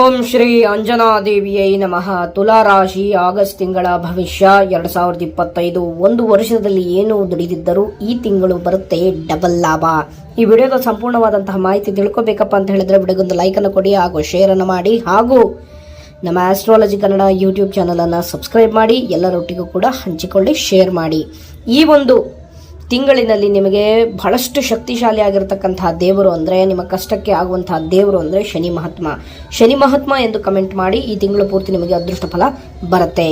ಓಂ ಶ್ರೀ ಅಂಜನಾದೇವಿಯೈ ನಮಃ. ತುಲಾ ರಾಶಿ ಆಗಸ್ಟ್ ತಿಂಗಳ ಭವಿಷ್ಯ ಎರಡ್ ಸಾವಿರದ ಇಪ್ಪತ್ತೈದು. ಒಂದು ವರ್ಷದಲ್ಲಿ ಏನು ದುಡಿದಿದ್ದರೂ ಈ ತಿಂಗಳು ಬರುತ್ತೆ ಡಬಲ್ ಲಾಭ. ಈ ವಿಡಿಯೋದ ಸಂಪೂರ್ಣವಾದಂತಹ ಮಾಹಿತಿ ತಿಳ್ಕೊಬೇಕಪ್ಪ ಅಂತ ಹೇಳಿದ್ರೆ ವಿಡಿಯೋಗೊಂದು ಲೈಕನ್ನು ಕೊಡಿ ಹಾಗೂ ಶೇರ್ ಅನ್ನು ಮಾಡಿ. ಹಾಗೂ ನಮ್ಮ ಆಸ್ಟ್ರಾಲಜಿ ಕನ್ನಡ ಯೂಟ್ಯೂಬ್ ಚಾನಲನ್ನು ಸಬ್ಸ್ಕ್ರೈಬ್ ಮಾಡಿ. ಎಲ್ಲರೊಟ್ಟಿಗೂ ಕೂಡ ಹಂಚಿಕೊಳ್ಳಿ ಶೇರ್ ಮಾಡಿ. ಈ ಒಂದು ತಿಂಗಳಿನಲ್ಲಿ ನಿಮಗೆ ಬಹಳಷ್ಟು ಶಕ್ತಿಶಾಲಿ ಆಗಿರತಕ್ಕಂತಹ ದೇವರು ಅಂದರೆ, ನಿಮ್ಮ ಕಷ್ಟಕ್ಕೆ ಆಗುವಂತಹ ದೇವರು ಅಂದರೆ ಶನಿ ಮಹಾತ್ಮ. ಶನಿ ಮಹಾತ್ಮ ಎಂದು ಕಮೆಂಟ್ ಮಾಡಿ ಈ ತಿಂಗಳು ಪೂರ್ತಿ ನಿಮಗೆ ಅದೃಷ್ಟ ಫಲ ಬರುತ್ತೆ.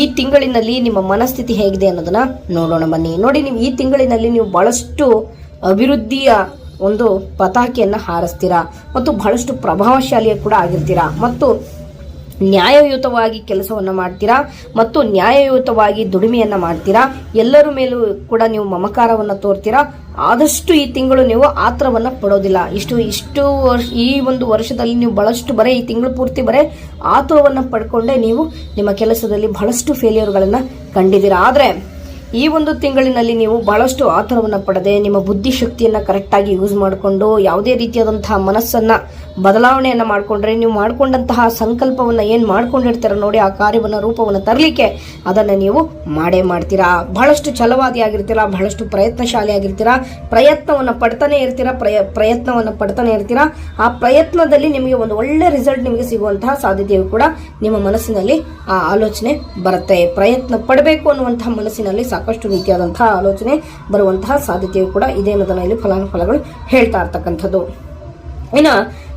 ಈ ತಿಂಗಳಿನಲ್ಲಿ ನಿಮ್ಮ ಮನಸ್ಥಿತಿ ಹೇಗಿದೆ ಅನ್ನೋದನ್ನ ನೋಡೋಣ ಬನ್ನಿ. ನೋಡಿ, ನೀವು ಈ ತಿಂಗಳಿನಲ್ಲಿ ನೀವು ಬಹಳಷ್ಟು ಅಭಿವೃದ್ಧಿಯ ಒಂದು ಪತಾಕೆಯನ್ನು ಹಾರಿಸ್ತೀರಾ ಮತ್ತು ಬಹಳಷ್ಟು ಪ್ರಭಾವಶಾಲಿಯ ಕೂಡ ಆಗಿರ್ತೀರಾ. ಮತ್ತು ನ್ಯಾಯಯುತವಾಗಿ ಕೆಲಸವನ್ನು ಮಾಡ್ತೀರಾ ಮತ್ತು ನ್ಯಾಯಯುತವಾಗಿ ದುಡಿಮೆಯನ್ನ ಮಾಡ್ತೀರಾ? ಎಲ್ಲರ ಮೇಲೂ ಕೂಡ ನೀವು ಮಮಕಾರವನ್ನು ತೋರ್ತೀರಾ? ಆದಷ್ಟು ಈ ತಿಂಗಳು ನೀವು ಆತ್ರವನ್ನ ಪಡೋದಿಲ್ಲ. ಇಷ್ಟು ಇಷ್ಟು ವರ್ಷ, ಈ ಒಂದು ವರ್ಷದಲ್ಲಿ ನೀವು ಬಹಳಷ್ಟು ಬರೀ ಈ ತಿಂಗಳು ಪೂರ್ತಿ ಬರೇ ಆತುರವನ್ನ ಪಡ್ಕೊಂಡೇ ನೀವು ನಿಮ್ಮ ಕೆಲಸದಲ್ಲಿ ಬಹಳಷ್ಟು ಫೇಲಿಯರ್ಗಳನ್ನು ಕಂಡಿದ್ದೀರಾ? ಆದರೆ, ಈ ಒಂದು ತಿಂಗಳಿನಲ್ಲಿ ನೀವು ಬಹಳಷ್ಟು ಆತುರವನ್ನು ಪಡೆದೆ ನಿಮ್ಮ ಬುದ್ಧಿಶಕ್ತಿಯನ್ನು ಕರೆಕ್ಟಾಗಿ ಯೂಸ್ ಮಾಡಿಕೊಂಡು ಯಾವುದೇ ರೀತಿಯಾದಂತಹ ಮನಸ್ಸನ್ನ ಬದಲಾವಣೆಯನ್ನು ಮಾಡಿಕೊಂಡ್ರೆ ನೀವು ಮಾಡಿಕೊಂಡಂತಹ ಸಂಕಲ್ಪವನ್ನು ಏನು ಮಾಡ್ಕೊಂಡಿರ್ತೀರ ನೋಡಿ ಆ ಕಾರ್ಯವನ್ನು ರೂಪವನ್ನು ತರಲಿಕ್ಕೆ ಅದನ್ನು ನೀವು ಮಾಡೇ ಮಾಡ್ತೀರಾ. ಬಹಳಷ್ಟು ಛಲವಾದಿ ಆಗಿರ್ತೀರಾ, ಬಹಳಷ್ಟು ಪ್ರಯತ್ನಶಾಲಿ ಆಗಿರ್ತೀರಾ, ಪ್ರಯತ್ನವನ್ನು ಪಡ್ತಾನೆ ಇರ್ತೀರಾ, ಪ್ರಯ, ಪ್ರಯತ್ನವನ್ನು ಪಡ್ತಾನೆ ಇರ್ತೀರಾ. ಆ ಪ್ರಯತ್ನದಲ್ಲಿ ನಿಮಗೆ ಒಂದು ಒಳ್ಳೆ ರಿಸಲ್ಟ್ ನಿಮಗೆ ಸಿಗುವಂತಹ ಸಾಧ್ಯತೆಯು ಕೂಡ ನಿಮ್ಮ ಮನಸ್ಸಿನಲ್ಲಿ ಆ ಆಲೋಚನೆ ಬರುತ್ತೆ. ಪ್ರಯತ್ನ ಪಡಬೇಕು ಅನ್ನುವಂತಹ ಮನಸ್ಸಿನಲ್ಲಿ ಸಾಕಷ್ಟು ರೀತಿಯಾದಂತಹ ಆಲೋಚನೆ ಬರುವಂತಹ ಸಾಧ್ಯತೆಯು ಕೂಡ ಇದೆ ಅನ್ನೋದನ್ನ ಇಲ್ಲಿ ಫಲಾನುಫಲಗಳು ಹೇಳ್ತಾ ಇರ್ತಕ್ಕಂಥದ್ದು. ಇನ್ನ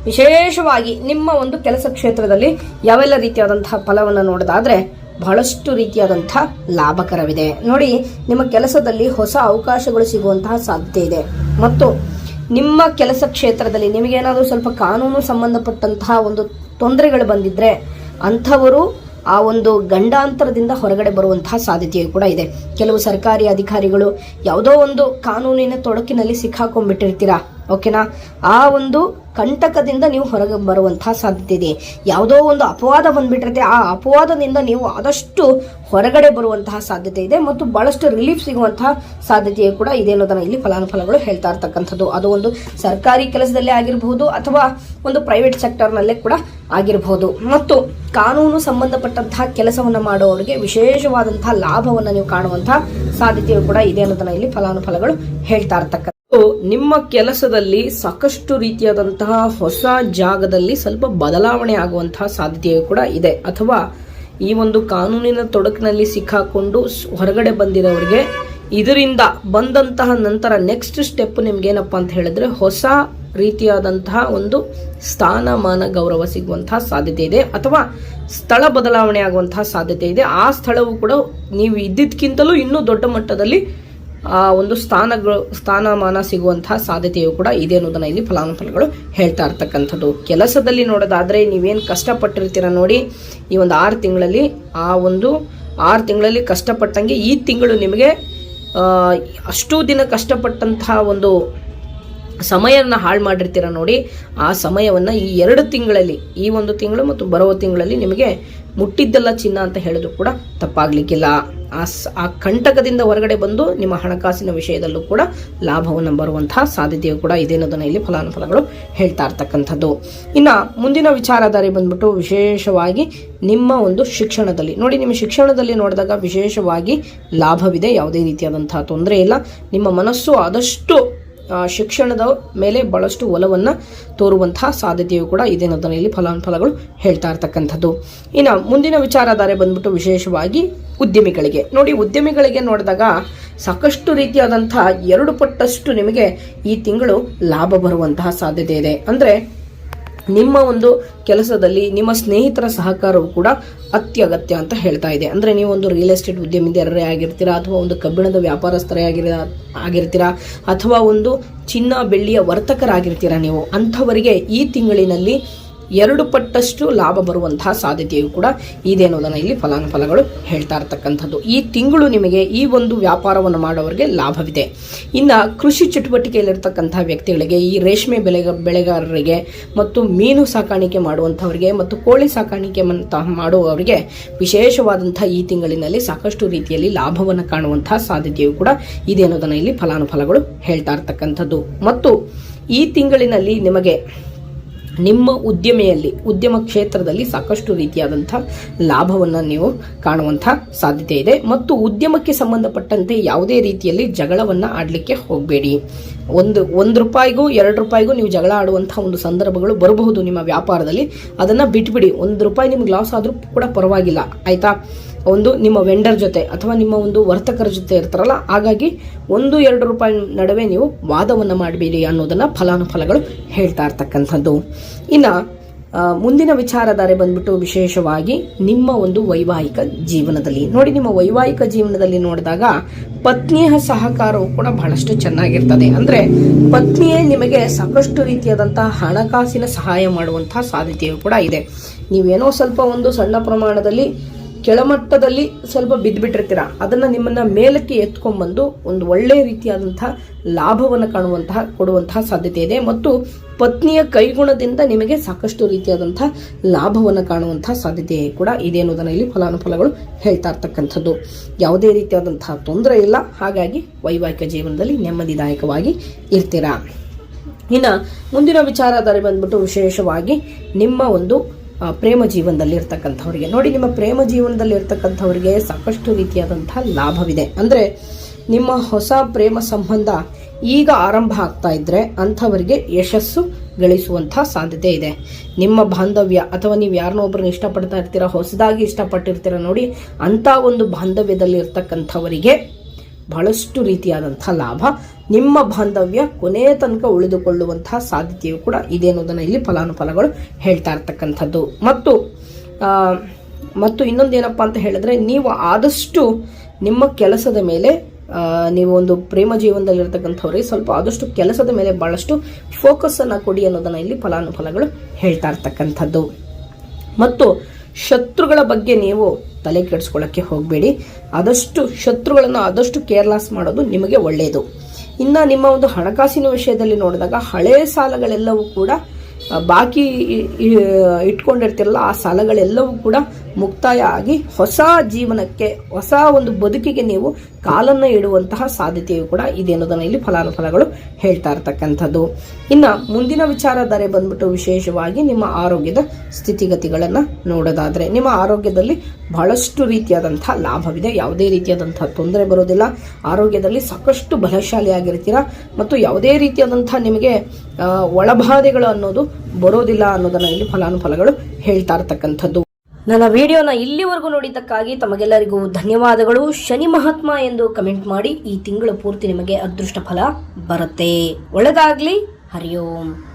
ವಿಶೇಷವಾಗಿ ನಿಮ್ಮ ಒಂದು ಕೆಲಸ ಕ್ಷೇತ್ರದಲ್ಲಿ ಯಾವೆಲ್ಲ ರೀತಿಯಾದಂತಹ ಫಲವನ್ನು ನೋಡೋದಾದ್ರೆ ಬಹಳಷ್ಟು ರೀತಿಯಾದಂತಹ ಲಾಭಕರವಿದೆ. ನೋಡಿ, ನಿಮ್ಮ ಕೆಲಸದಲ್ಲಿ ಹೊಸ ಅವಕಾಶಗಳು ಸಿಗುವಂತಹ ಸಾಧ್ಯತೆ ಇದೆ. ಮತ್ತು ನಿಮ್ಮ ಕೆಲಸ ಕ್ಷೇತ್ರದಲ್ಲಿ ನಿಮಗೇನಾದರೂ ಸ್ವಲ್ಪ ಕಾನೂನು ಸಂಬಂಧಪಟ್ಟಂತಹ ಒಂದು ತೊಂದರೆಗಳು ಬಂದಿದ್ರೆ ಅಂಥವರು ಆ ಒಂದು ಗಂಡಾಂತರದಿಂದ ಹೊರಗಡೆ ಬರುವಂತಹ ಸಾಧ್ಯತೆಯು ಕೂಡ ಇದೆ. ಕೆಲವು ಸರ್ಕಾರಿ ಅಧಿಕಾರಿಗಳು ಯಾವುದೋ ಒಂದು ಕಾನೂನಿನ ತೊಡಕಿನಲ್ಲಿ ಸಿಕ್ಕಾಕೊಂಡ್ಬಿಟ್ಟಿರ್ತೀರಾ? ಓಕೆನಾ? ಆ ಒಂದು ಕಂಟಕದಿಂದ ನೀವು ಹೊರಗೆ ಬರುವಂತಹ ಸಾಧ್ಯತೆ ಇದೆ. ಯಾವುದೋ ಒಂದು ಅಪವಾದ ಬಂದ್ಬಿಟ್ಟಿರುತ್ತೆ. ಆ ಅಪವಾದದಿಂದ ನೀವು ಆದಷ್ಟು ಹೊರಗಡೆ ಬರುವಂತಹ ಸಾಧ್ಯತೆ ಇದೆ ಮತ್ತು ಬಹಳಷ್ಟು ರಿಲೀಫ್ ಸಿಗುವಂತಹ ಸಾಧ್ಯತೆಯು ಕೂಡ ಇದೆ ಅನ್ನೋದನ್ನ ಇಲ್ಲಿ ಫಲಾನುಫಲಗಳು ಹೇಳ್ತಾ ಇರ್ತಕ್ಕಂಥದ್ದು. ಅದು ಒಂದು ಸರ್ಕಾರಿ ಕೆಲಸದಲ್ಲೇ ಆಗಿರಬಹುದು ಅಥವಾ ಒಂದು ಪ್ರೈವೇಟ್ ಸೆಕ್ಟರ್ನಲ್ಲೇ ಕೂಡ ಆಗಿರಬಹುದು. ಮತ್ತು ಕಾನೂನು ಸಂಬಂಧಪಟ್ಟಂತಹ ಕೆಲಸವನ್ನು ಮಾಡುವವರಿಗೆ ವಿಶೇಷವಾದಂತಹ ಲಾಭವನ್ನು ನೀವು ಕಾಣುವಂತಹ ಸಾಧ್ಯತೆಯು ಕೂಡ ಇದೆ ಅನ್ನೋದನ್ನ ಇಲ್ಲಿ ಫಲಾನುಫಲಗಳು ಹೇಳ್ತಾ ಇರ್ತಕ್ಕಂಥ ನಿಮ್ಮ ಕೆಲಸದಲ್ಲಿ ಸಾಕಷ್ಟು ರೀತಿಯಾದಂತಹ ಹೊಸ ಜಾಗದಲ್ಲಿ ಸ್ವಲ್ಪ ಬದಲಾವಣೆ ಆಗುವಂತಹ ಸಾಧ್ಯತೆಯು ಕೂಡ ಇದೆ. ಅಥವಾ ಈ ಒಂದು ಕಾನೂನಿನ ತೊಡಕಿನಲ್ಲಿ ಸಿಕ್ಕಾಕೊಂಡು ಹೊರಗಡೆ ಬಂದಿರೋರಿಗೆ ಇದರಿಂದ ಬಂದಂತಹ ನಂತರ ನೆಕ್ಸ್ಟ್ ಸ್ಟೆಪ್ ನಿಮ್ಗೇನಪ್ಪ ಅಂತ ಹೇಳಿದ್ರೆ ಹೊಸ ರೀತಿಯಾದಂತಹ ಒಂದು ಸ್ಥಾನಮಾನ ಗೌರವ ಸಿಗುವಂತಹ ಸಾಧ್ಯತೆ ಇದೆ. ಅಥವಾ ಸ್ಥಳ ಬದಲಾವಣೆ ಆಗುವಂತಹ ಸಾಧ್ಯತೆ ಇದೆ. ಆ ಸ್ಥಳವು ಕೂಡ ನೀವು ಇದ್ದಿದ್ಕಿಂತಲೂ ಇನ್ನೂ ದೊಡ್ಡ ಮಟ್ಟದಲ್ಲಿ ಆ ಒಂದು ಸ್ಥಾನಗಳು, ಸ್ಥಾನಮಾನ ಸಿಗುವಂತಹ ಸಾಧ್ಯತೆಯು ಕೂಡ ಇದೆ ಅನ್ನೋದನ್ನ ಇಲ್ಲಿ ಫಲಾನುಫಲಗಳು ಹೇಳ್ತಾ ಇರ್ತಕ್ಕಂಥದ್ದು. ಕೆಲಸದಲ್ಲಿ ನೋಡೋದಾದ್ರೆ ನೀವೇನು ಕಷ್ಟಪಟ್ಟಿರ್ತೀರ ನೋಡಿ, ಈ ಒಂದು ಆರು ತಿಂಗಳಲ್ಲಿ, ಆ ಒಂದು ಆರು ತಿಂಗಳಲ್ಲಿ ಕಷ್ಟಪಟ್ಟಂಗೆ ಈ ತಿಂಗಳು ನಿಮಗೆ ಅಷ್ಟು ದಿನ ಕಷ್ಟಪಟ್ಟಂತಹ ಒಂದು ಸಮಯವನ್ನು ಹಾಳು ಮಾಡಿರ್ತೀರ ನೋಡಿ, ಆ ಸಮಯವನ್ನು ಈ ಎರಡು ತಿಂಗಳಲ್ಲಿ, ಈ ಒಂದು ತಿಂಗಳು ಮತ್ತು ಬರುವ ತಿಂಗಳಲ್ಲಿ ನಿಮಗೆ ಮುಟ್ಟಿದ್ದೆಲ್ಲ ಚಿನ್ನ ಅಂತ ಹೇಳೋದು ಕೂಡ ತಪ್ಪಾಗ್ಲಿಕ್ಕಿಲ್ಲ. ಆ ಆ ಕಂಟಕದಿಂದ ಹೊರಗಡೆ ಬಂದು ನಿಮ್ಮ ಹಣಕಾಸಿನ ವಿಷಯದಲ್ಲೂ ಕೂಡ ಲಾಭವನ್ನು ಬರುವಂತಹ ಸಾಧ್ಯತೆಯು ಕೂಡ ಇದೆ ಅನ್ನೋದನ್ನ ಇಲ್ಲಿ ಫಲಾನುಫಲಗಳು ಹೇಳ್ತಾ ಇರ್ತಕ್ಕಂಥದ್ದು. ಇನ್ನ ಮುಂದಿನ ವಿಚಾರಧಾರೆ ಬಂದ್ಬಿಟ್ಟು ವಿಶೇಷವಾಗಿ ನಿಮ್ಮ ಒಂದು ಶಿಕ್ಷಣದಲ್ಲಿ. ನೋಡಿ, ನಿಮ್ಮ ಶಿಕ್ಷಣದಲ್ಲಿ ನೋಡಿದಾಗ ವಿಶೇಷವಾಗಿ ಲಾಭವಿದೆ, ಯಾವುದೇ ರೀತಿಯಾದಂತಹ ತೊಂದರೆ ಇಲ್ಲ. ನಿಮ್ಮ ಮನಸ್ಸು ಆದಷ್ಟು ಶಿಕ್ಷಣದ ಮೇಲೆ ಬಹಳಷ್ಟು ಒಲವನ್ನು ತೋರುವಂತಹ ಸಾಧ್ಯತೆಯು ಕೂಡ ಇದೆ ಅನ್ನೋದನ್ನು ಇಲ್ಲಿ ಫಲಾನುಫಲಗಳು ಹೇಳ್ತಾ ಇರ್ತಕ್ಕಂಥದ್ದು. ಇನ್ನು ಮುಂದಿನ ವಿಚಾರಧಾರೆ ಬಂದ್ಬಿಟ್ಟು ವಿಶೇಷವಾಗಿ ಉದ್ಯಮಿಗಳಿಗೆ. ನೋಡಿ, ಉದ್ಯಮಿಗಳಿಗೆ ನೋಡಿದಾಗ ಸಾಕಷ್ಟು ರೀತಿಯಾದಂತಹ ಎರಡು ಪಟ್ಟಷ್ಟು ನಿಮಗೆ ಈ ತಿಂಗಳು ಲಾಭ ಬರುವಂತಹ ಸಾಧ್ಯತೆ ಇದೆ. ಅಂದರೆ ನಿಮ್ಮ ಒಂದು ಕೆಲಸದಲ್ಲಿ ನಿಮ್ಮ ಸ್ನೇಹಿತರ ಸಹಕಾರವು ಕೂಡ ಅತ್ಯಗತ್ಯ ಅಂತ ಹೇಳ್ತಾ ಇದೆ. ಅಂದರೆ ನೀವು ಒಂದು ರಿಯಲ್ ಎಸ್ಟೇಟ್ ಉದ್ಯಮಿದಾರರೇ ಆಗಿರ್ತೀರಾ, ಅಥವಾ ಒಂದು ಕಬ್ಬಿಣದ ವ್ಯಾಪಾರಸ್ಥರೇ ಆಗಿರ, ಆಗಿರ್ತೀರಾ, ಅಥವಾ ಒಂದು ಚಿನ್ನ ಬೆಳ್ಳಿಯ ವರ್ತಕರಾಗಿರ್ತೀರಾ ನೀವು, ಅಂಥವರಿಗೆ ಈ ತಿಂಗಳಿನಲ್ಲಿ ಎರಡು ಪಟ್ಟಷ್ಟು ಲಾಭ ಬರುವಂತಹ ಸಾಧ್ಯತೆಯು ಕೂಡ ಇದೆ ಅನ್ನೋದನ್ನ ಇಲ್ಲಿ ಫಲಾನುಫಲಗಳು ಹೇಳ್ತಾ ಇರ್ತಕ್ಕಂಥದ್ದು. ಈ ತಿಂಗಳು ನಿಮಗೆ ಈ ಒಂದು ವ್ಯಾಪಾರವನ್ನು ಮಾಡೋವರಿಗೆ ಲಾಭವಿದೆ. ಇನ್ನು ಕೃಷಿ ಚಟುವಟಿಕೆಯಲ್ಲಿರ್ತಕ್ಕಂತಹ ವ್ಯಕ್ತಿಗಳಿಗೆ, ಈ ರೇಷ್ಮೆ ಬೆಳೆಗ, ಬೆಳೆಗಾರರಿಗೆ ಮತ್ತು ಮೀನು ಸಾಕಾಣಿಕೆ ಮಾಡುವಂಥವರಿಗೆ ಮತ್ತು ಕೋಳಿ ಸಾಕಾಣಿಕೆ ಮಾಡುವವರಿಗೆ ವಿಶೇಷವಾದಂಥ ಈ ತಿಂಗಳಿನಲ್ಲಿ ಸಾಕಷ್ಟು ರೀತಿಯಲ್ಲಿ ಲಾಭವನ್ನು ಕಾಣುವಂತಹ ಸಾಧ್ಯತೆಯು ಕೂಡ ಇದೆ ಅನ್ನೋದನ್ನ ಇಲ್ಲಿ ಫಲಾನುಫಲಗಳು ಹೇಳ್ತಾ ಇರ್ತಕ್ಕಂಥದ್ದು. ಮತ್ತು ಈ ತಿಂಗಳಿನಲ್ಲಿ ನಿಮಗೆ ನಿಮ್ಮ ಉದ್ಯಮೆಯಲ್ಲಿ, ಉದ್ಯಮ ಕ್ಷೇತ್ರದಲ್ಲಿ ಸಾಕಷ್ಟು ರೀತಿಯಾದಂಥ ಲಾಭವನ್ನು ನೀವು ಕಾಣುವಂಥ ಸಾಧ್ಯತೆ ಇದೆ. ಮತ್ತು ಉದ್ಯಮಕ್ಕೆ ಸಂಬಂಧಪಟ್ಟಂತೆ ಯಾವುದೇ ರೀತಿಯಲ್ಲಿ ಜಗಳವನ್ನು ಆಡಲಿಕ್ಕೆ ಹೋಗಬೇಡಿ. ಒಂದು ಒಂದು ರೂಪಾಯಿಗೂ ಎರಡು ರೂಪಾಯಿಗೂ ನೀವು ಜಗಳ ಆಡುವಂಥ ಒಂದು ಸಂದರ್ಭಗಳು ಬರಬಹುದು ನಿಮ್ಮ ವ್ಯಾಪಾರದಲ್ಲಿ. ಅದನ್ನು ಬಿಟ್ಬಿಡಿ. ಒಂದು ರೂಪಾಯಿ ನಿಮ್ಗೆ ಲಾಸ್ ಆದರೂ ಕೂಡ ಪರವಾಗಿಲ್ಲ. ಆಯಿತಾ? ಒಂದು ನಿಮ್ಮ ವೆಂಡರ್ ಜೊತೆ ಅಥವಾ ನಿಮ್ಮ ಒಂದು ವರ್ತಕರ ಜೊತೆ ಇರ್ತಾರಲ್ಲ, ಹಾಗಾಗಿ ಒಂದು, ಎರಡು ರೂಪಾಯಿ ನಡುವೆ ನೀವು ವಾದವನ್ನು ಮಾಡಬೇಡಿ ಅನ್ನೋದನ್ನು ಫಲಾನುಫಲಗಳು ಹೇಳ್ತಾ ಇರ್ತಕ್ಕಂಥದ್ದು. ಇನ್ನು ಮುಂದಿನ ವಿಚಾರಧಾರೆ ಬಂದ್ಬಿಟ್ಟು ವಿಶೇಷವಾಗಿ ನಿಮ್ಮ ಒಂದು ವೈವಾಹಿಕ ಜೀವನದಲ್ಲಿ. ನೋಡಿ, ನಿಮ್ಮ ವೈವಾಹಿಕ ಜೀವನದಲ್ಲಿ ನೋಡಿದಾಗ ಪತ್ನಿಯ ಸಹಕಾರವು ಕೂಡ ಬಹಳಷ್ಟು ಚೆನ್ನಾಗಿರ್ತದೆ. ಅಂದ್ರೆ ಪತ್ನಿಯೇ ನಿಮಗೆ ಸಾಕಷ್ಟು ರೀತಿಯಾದಂತಹ ಹಣಕಾಸಿನ ಸಹಾಯ ಮಾಡುವಂತಹ ಸಾಧ್ಯತೆಯು ಕೂಡ ಇದೆ. ನೀವೇನೋ ಸ್ವಲ್ಪ ಒಂದು ಸಣ್ಣ ಪ್ರಮಾಣದಲ್ಲಿ ಕೆಳಮಟ್ಟದಲ್ಲಿ ಸ್ವಲ್ಪ ಬಿದ್ದುಬಿಟ್ಟಿರ್ತೀರ ಅದನ್ನ ನಿಮ್ಮನ್ನ ಮೇಲಕ್ಕೆ ಎತ್ಕೊಂಡ್ಬಂದು ಒಂದು ಒಳ್ಳೆ ರೀತಿಯಾದಂತಹ ಲಾಭವನ್ನು ಕಾಣುವಂತಹ, ಕೊಡುವಂತಹ ಸಾಧ್ಯತೆ ಇದೆ. ಮತ್ತು ಪತ್ನಿಯ ಕೈಗುಣದಿಂದ ನಿಮಗೆ ಸಾಕಷ್ಟು ರೀತಿಯಾದಂತಹ ಲಾಭವನ್ನು ಕಾಣುವಂತಹ ಸಾಧ್ಯತೆ ಕೂಡ ಇದೆ ಅನ್ನೋದನ್ನ ಇಲ್ಲಿ ಫಲಾನುಫಲಗಳು ಹೇಳ್ತಾ ಇರ್ತಕ್ಕಂಥದ್ದು. ಯಾವುದೇ ರೀತಿಯಾದಂತಹ ತೊಂದರೆ ಇಲ್ಲ. ಹಾಗಾಗಿ ವೈವಾಹಿಕ ಜೀವನದಲ್ಲಿ ನೆಮ್ಮದಿದಾಯಕವಾಗಿ ಇರ್ತೀರಾ. ಇನ್ನು ಮುಂದಿನ ವಿಚಾರಧಾರೆ ಬಂದ್ಬಿಟ್ಟು ವಿಶೇಷವಾಗಿ ನಿಮ್ಮ ಒಂದು ಪ್ರೇಮ ಜೀವನದಲ್ಲಿ ಇರ್ತಕ್ಕಂಥವ್ರಿಗೆ ನೋಡಿ, ನಿಮ್ಮ ಪ್ರೇಮ ಜೀವನದಲ್ಲಿ ಇರ್ತಕ್ಕಂಥವ್ರಿಗೆ ಸಾಕಷ್ಟು ರೀತಿಯಾದಂಥ ಲಾಭವಿದೆ. ಅಂದರೆ, ನಿಮ್ಮ ಹೊಸ ಪ್ರೇಮ ಸಂಬಂಧ ಈಗ ಆರಂಭ ಆಗ್ತಾ ಇದ್ದರೆ ಅಂಥವರಿಗೆ ಯಶಸ್ಸು ಗಳಿಸುವಂಥ ಸಾಧ್ಯತೆ ಇದೆ. ನಿಮ್ಮ ಬಾಂಧವ್ಯ, ಅಥವಾ ನೀವು ಯಾರನ್ನೋ ಒಬ್ಬರನ್ನ ಇಷ್ಟಪಡ್ತಾ ಇರ್ತೀರ, ಹೊಸದಾಗಿ ಇಷ್ಟಪಟ್ಟಿರ್ತೀರ ನೋಡಿ, ಅಂಥ ಒಂದು ಬಾಂಧವ್ಯದಲ್ಲಿ ಇರ್ತಕ್ಕಂಥವರಿಗೆ ಬಹಳಷ್ಟು ರೀತಿಯಾದಂಥ ಲಾಭ ನಿಮ್ಮ ಬಾಂಧವ್ಯ ಕೊನೆಯ ತನಕ ಉಳಿದುಕೊಳ್ಳುವಂತಹ ಸಾಧ್ಯತೆಯು ಕೂಡ ಇದೆ ಅನ್ನೋದನ್ನು ಇಲ್ಲಿ ಫಲಾನುಫಲಗಳು ಹೇಳ್ತಾ ಇರ್ತಕ್ಕಂಥದ್ದು. ಮತ್ತು ಮತ್ತು ಇನ್ನೊಂದೇನಪ್ಪ ಅಂತ ಹೇಳಿದ್ರೆ ನೀವು ಆದಷ್ಟು ನಿಮ್ಮ ಕೆಲಸದ ಮೇಲೆ ನೀವು ಒಂದು ಪ್ರೇಮ ಜೀವನದಲ್ಲಿರ್ತಕ್ಕಂಥವ್ರಿಗೆ ಸ್ವಲ್ಪ ಆದಷ್ಟು ಕೆಲಸದ ಮೇಲೆ ಬಹಳಷ್ಟು ಫೋಕಸ್ ಅನ್ನ ಕೊಡಿ ಅನ್ನೋದನ್ನ ಇಲ್ಲಿ ಫಲಾನುಫಲಗಳು ಹೇಳ್ತಾ ಇರ್ತಕ್ಕಂಥದ್ದು. ಮತ್ತು ಶತ್ರುಗಳ ಬಗ್ಗೆ ನೀವು ತಲೆ ಕೆಡಿಸ್ಕೊಳ್ಳೋಕ್ಕೆ ಹೋಗಬೇಡಿ. ಆದಷ್ಟು ಶತ್ರುಗಳನ್ನು ಆದಷ್ಟು ಕೇರ್ಲೆಸ್ ಮಾಡೋದು ನಿಮಗೆ ಒಳ್ಳೆಯದು ಇನ್ನು ನಿಮ್ಮ ಒಂದು ಹಣಕಾಸಿನ ವಿಷಯದಲ್ಲಿ ನೋಡಿದಾಗ ಹಳೆ ಸಾಲಗಳೆಲ್ಲವೂ ಕೂಡ ಬಾಕಿ ಇಟ್ಕೊಂಡಿರ್ತಿರಲ್ಲ ಆ ಸಾಲಗಳೆಲ್ಲವೂ ಕೂಡ ಮುಕ್ತಾಯ ಆಗಿ ಹೊಸ ಜೀವನಕ್ಕೆ, ಹೊಸ ಒಂದು ಬದುಕಿಗೆ ನೀವು ಕಾಲನ್ನು ಇಡುವಂತಹ ಸಾಧ್ಯತೆಯು ಕೂಡ ಇದೆ ಅನ್ನೋದನ್ನ ಇಲ್ಲಿ ಫಲಾನುಫಲಗಳು ಹೇಳ್ತಾ ಇರ್ತಕ್ಕಂಥದ್ದು. ಇನ್ನು ಮುಂದಿನ ವಿಚಾರಧಾರೆ ಬಂದ್ಬಿಟ್ಟು ವಿಶೇಷವಾಗಿ ನಿಮ್ಮ ಆರೋಗ್ಯದ ಸ್ಥಿತಿಗತಿಗಳನ್ನು ನೋಡೋದಾದ್ರೆ, ನಿಮ್ಮ ಆರೋಗ್ಯದಲ್ಲಿ ಬಹಳಷ್ಟು ರೀತಿಯಾದಂಥ ಲಾಭವಿದೆ. ಯಾವುದೇ ರೀತಿಯಾದಂಥ ತೊಂದರೆ ಬರೋದಿಲ್ಲ. ಆರೋಗ್ಯದಲ್ಲಿ ಸಾಕಷ್ಟು ಬಲಶಾಲಿಯಾಗಿರ್ತೀರಾ ಮತ್ತು ಯಾವುದೇ ರೀತಿಯಾದಂಥ ನಿಮಗೆ ಒಳಬಾಧೆಗಳು ಅನ್ನೋದು ಬರೋದಿಲ್ಲ ಅನ್ನೋದನ್ನ ಇಲ್ಲಿ ಫಲಾನುಫಲಗಳು ಹೇಳ್ತಾ ಇರ್ತಕ್ಕಂಥದ್ದು. ನನ್ನ ವಿಡಿಯೋನ ಇಲ್ಲಿವರೆಗೂ ನೋಡಿದ್ದಕ್ಕಾಗಿ ತಮಗೆಲ್ಲರಿಗೂ ಧನ್ಯವಾದಗಳು. ಶನಿ ಮಹಾತ್ಮ ಎಂದು ಕಮೆಂಟ್ ಮಾಡಿ ಈ ತಿಂಗಳ ಪೂರ್ತಿ ನಿಮಗೆ ಅದೃಷ್ಟ ಫಲ ಬರುತ್ತೆ. ಒಳ್ಳೆದಾಗ್ಲಿ. ಹರಿಯೋಂ.